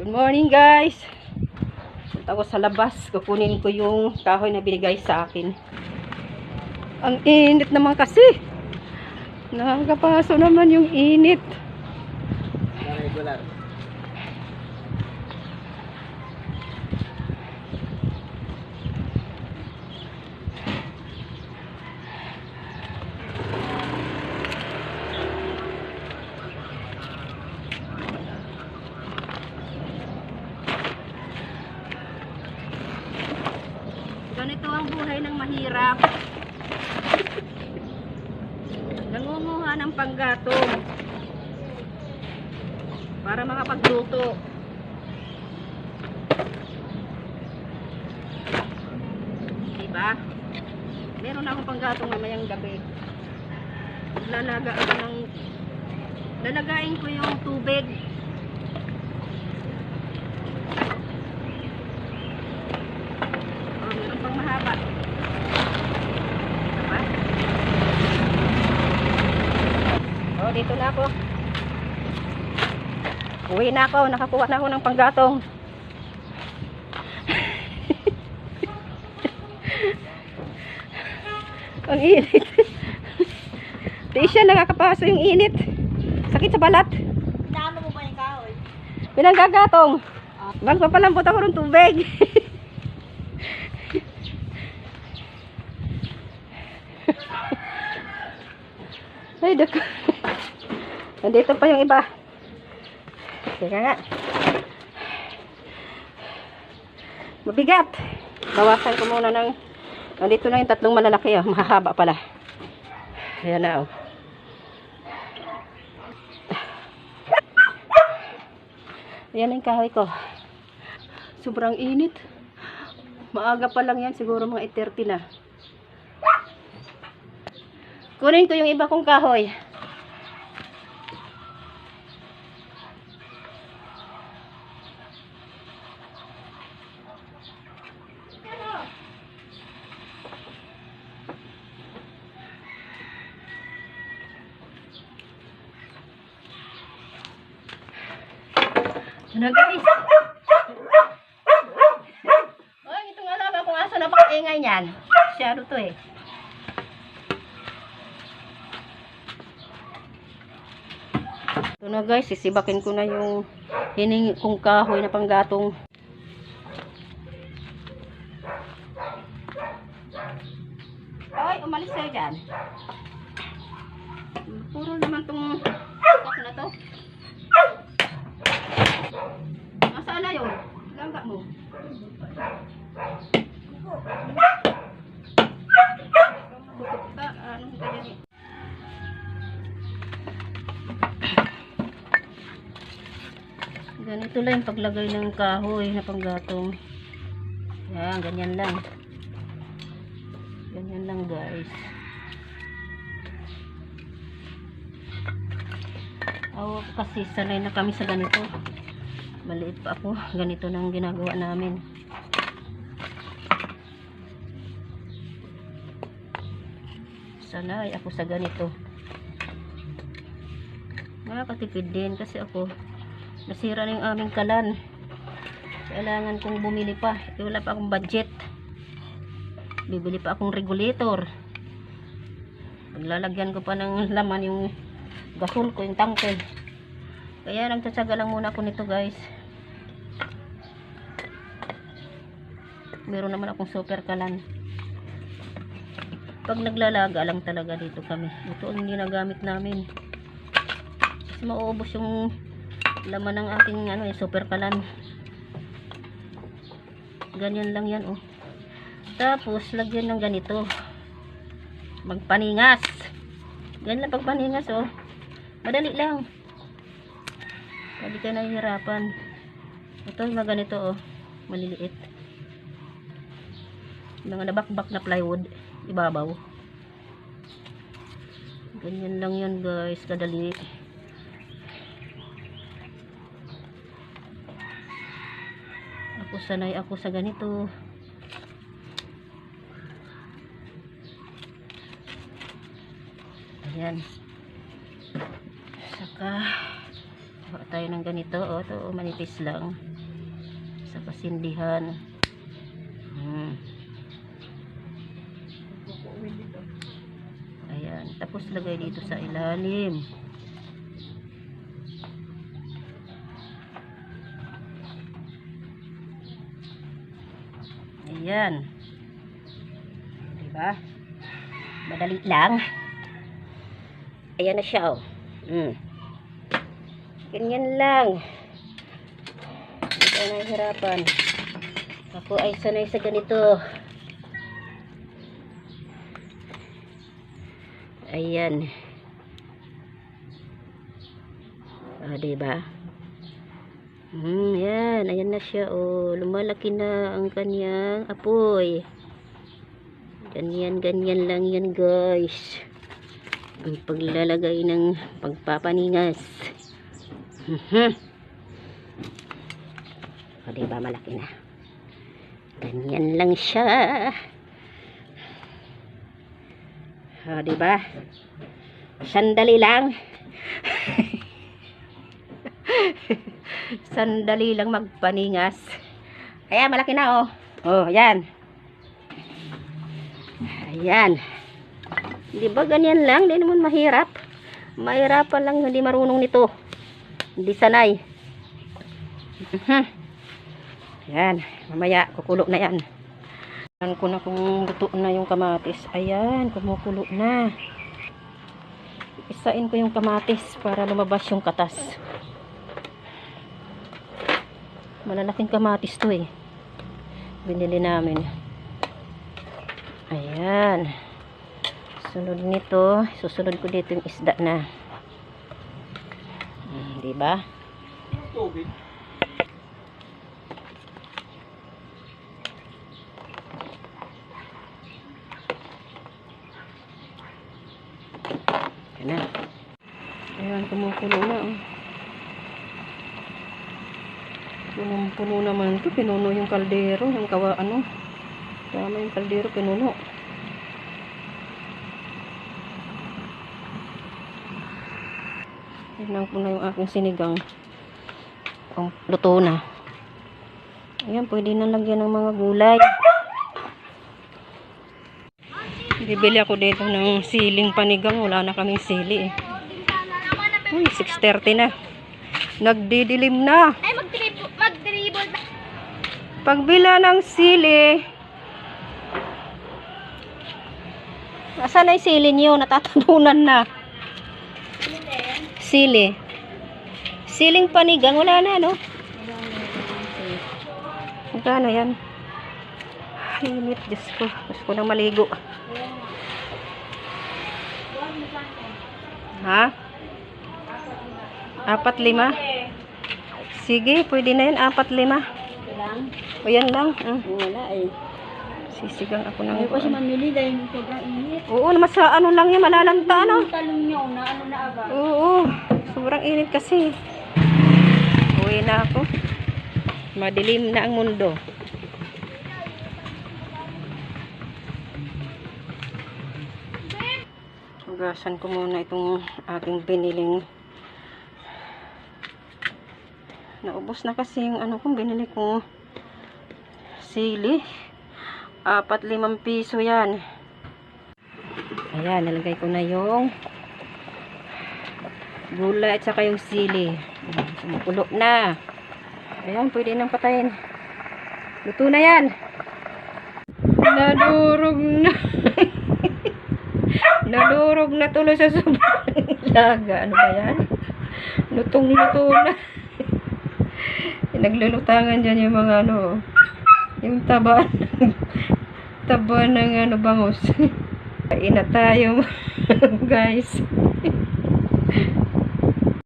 Good morning guys. Punta ko sa labas. Kukunin ko yung kahoy na binigay sa akin. Ang init naman kasi. Nakakapaso naman yung init. regular. Ganito buhay ng mahirap. Nangunguha ng panggatong para makapagluto. Diba? Meron akong panggatong mamayang gabi. Lalaga ako ng lalagain ko yung tubig. Oh, meron pang mahaba. Diba? Oh, dito na ako. Uwi na ako. Nakakuha na ako ng panggatong. Ang init. Di siya nakakapaso yung init. Sakit sa balat. Naano mo ba yung kahoy? Pinanggagatong. Magpapalambot ako ng tubig. Ay, dako. Nandito pa yung iba. Teka nga. Mabigat. Bawasan ko muna ng... Nandito na yung tatlong malalaki. Oh. Mahahaba pala. Ayan na. Oh. Ayan yung kahoy ko. Sobrang init. Maaga pa lang yan. Siguro mga 8.30 na. Kunin ko yung iba kong kahoy. Ano guys? Oy, itong alaga kung asa na pang-ingay niyan. Masyado to eh. Ito na guys, sisibakin ko na yung hiningi kong kahoy na panggatong. Oy, umalis kayo dyan. Puro naman tong stock na to. Nasaan na yun? Langga mo. Bukod pa, anong kaya ni? Ganito lang yung paglagay ng kahoy na panggatong. Yan, ganyan lang. Ganyan lang guys. Ako kasi sanay na kami sa ganito. Maliit pa ako. Ganito nang ginagawa namin. Sanay ako sa ganito. Nakakatipid din kasi ako nasira na yung aming kalan. Kailangan kong bumili pa. Eh, wala pa akong budget. Bibili pa akong regulator. Paglalagyan ko pa ng laman yung gasol ko, yung tangke. Kaya nagtsatsaga lang muna ako nito guys. Meron naman akong super kalan. Pag naglalaga lang talaga dito kami. Ito ang ginagamit namin. Kasi mauubos yung laman ng ating ano eh, super kalan. Ganyan lang yan oh. Tapos lagyan ng ganito. Magpaningas. Ganyan lang pagpaningas oh. Madali lang. Hindi ka nahihirapan. Ito yung ganito oh. Maliliit. Mga nabakbak na plywood. Ibabaw. Ganyan lang yan guys. Kadali. Ako sanay ako sa ganito. Ayan. Saka tayo ng ganito. O, ito, manipis lang. Sa pasindihan. Hmm. Ayan. Tapos lagay dito sa ilalim. Ayan. Diba? Madali lang. Ayan na siya, oh. Mm. Ganyan lang. Hindi tayo nahihirapan. Ako ay sanay sa ganito. Ayan. Ah, diba? Hmm, yan. Ayan na siya, oh. Lumalaki na ang kanyang apoy. Ganyan, ganyan lang yan, guys. Ang paglalagay ng pagpapaningas. O, diba, malaki na. Ganyan lang siya. O, diba? Sandali lang. Sandali lang magpaningas. Ayan, malaki na, oh. Oh, ayan. Ayan. Di ba ganyan lang? Di naman mahirap. Mahirapan lang hindi marunong nito. Hindi sanay. Mhm. Yan. Mamaya, kukulo na yan. Ayan ko na kung luto na yung kamatis. Ayan, kumukulo na. Isain ko yung kamatis para lumabas yung katas. Malalaking kamatis to eh. Binili namin. Ayan. Sunod nito, susunod ko dito yung isda na. Hmm, di ba? Ayan, kumukulo na. Oh. Punong-puno naman ito. Pinuno yung kaldero. Yung kawa, ano. Tama yung kaldero, pinuno. Tignan ko na yung aking sinigang. Ang luto na. Ayan, pwede na lagyan ng mga gulay. Bibili ako dito ng siling panigang. Wala na kaming sili eh. Uy, 6.30 na. Nagdidilim na. Pagbila ng sili. Nasaan na yung sili niyo? Natatabunan na. Sili. Siling panigang. Wala na, no? Magkano yan? Init. Diyos ko. Gusto ko nang maligo. Ha? Apat lima? Sige, pwede na yan. Apat lima. Lang? O yan lang. Mm. Wala eh. Sisigang ako ng... Ayaw ko siya mamili dahil sobrang init. Oo, naman sa ano lang yan, malalanta ano. Yung talong niyo na ano na agad. Oo, sobrang init kasi. Uwi na ako. Madilim na ang mundo. Hugasan ko muna itong aking biniling. Naubos na kasi yung ano kong binili kong sili. Apat limang piso yan. Ayan, nalagay ko na yung gulay at saka yung sili. Sumukulo na. Ayan, pwede nang patayin. Luto na yan. Nadurog na. Nadurog na tuloy sa sobrang laga. Ano ba yan? Lutong-luto na. Naglulutangan dyan yung mga ano, yung taba, taba ng ano, bangus. Kain tayo, guys.